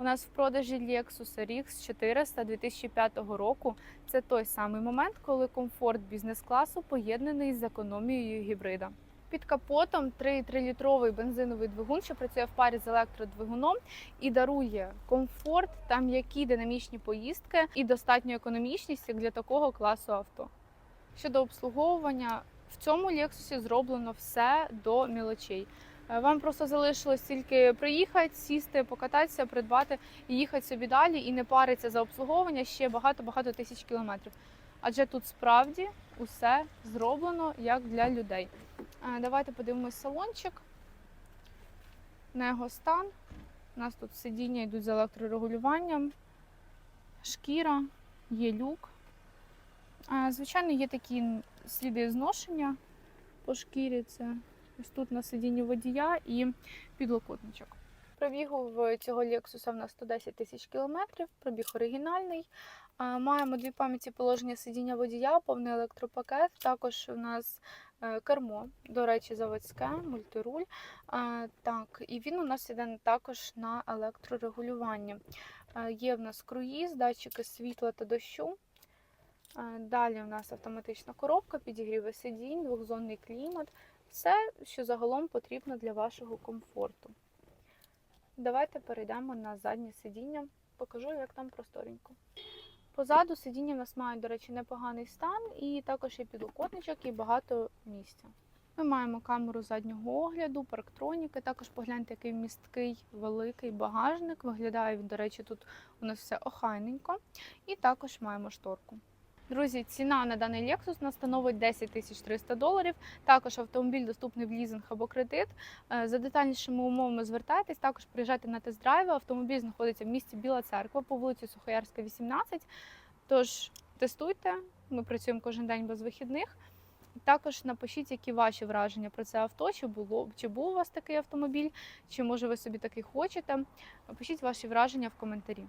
У нас в продажі Lexus RX 400 2005 року. Це той самий момент, коли комфорт бізнес-класу поєднаний з економією гібрида. Під капотом 3,3-літровий бензиновий двигун, що працює в парі з електродвигуном і дарує комфорт та м'які динамічні поїздки і достатню економічність як для такого класу авто. Щодо обслуговування, в цьому Lexus зроблено все до мілочей. Е, Вам просто залишилось тільки приїхати, сісти, покататися, придбати і їхати собі далі, і не париться за обслуговування ще багато-багато тисяч кілометрів. Адже тут справді усе зроблено як для людей. Е, Давайте подивимось салончик на його стан. У нас тут сидіння йдуть з електрорегулюванням, шкіра, є люк. Е, Звичайно, є такі сліди зношення по шкірі. Це ось тут на сидінні водія і підлокотничок. Пробігу в цього Lexus в нас 110 тисяч кілометрів, пробіг оригінальний. Маємо дві пам'яті положення сидіння водія, повний електропакет. Також у нас е, кермо, до речі, заводське, мультируль. Так, і він у нас іде також на електрорегулюванні. Є в нас круїз, датчики світла та дощу. Далі у нас автоматична коробка, підігріви сидінь, двохзонний клімат. Все, що загалом потрібно для вашого комфорту. Давайте перейдемо на заднє сидіння. Покажу, як там просторенько. Позаду сидіння в нас мають, до речі, непоганий стан, і також є підлокотничок і багато місця. Ми маємо камеру заднього огляду, парктроніки. Також погляньте, який місткий великий багажник. Виглядає він, до речі, тут у нас все охайненько. І також маємо шторку. Друзі, ціна на даний Lexus становить 10 тисяч 300 доларів. Також автомобіль доступний в лізинг або кредит. Е, За детальнішими умовами звертайтесь. Також приїжджайте на тест-драйви. Автомобіль знаходиться в місті Біла Церква по вулиці Сухоярська, 18. Тож тестуйте. Ми працюємо кожен день без вихідних. Також напишіть, які ваші враження про це авто, чи було чи був у вас такий автомобіль, чи може ви собі такий хочете. Пишіть ваші враження в коментарі.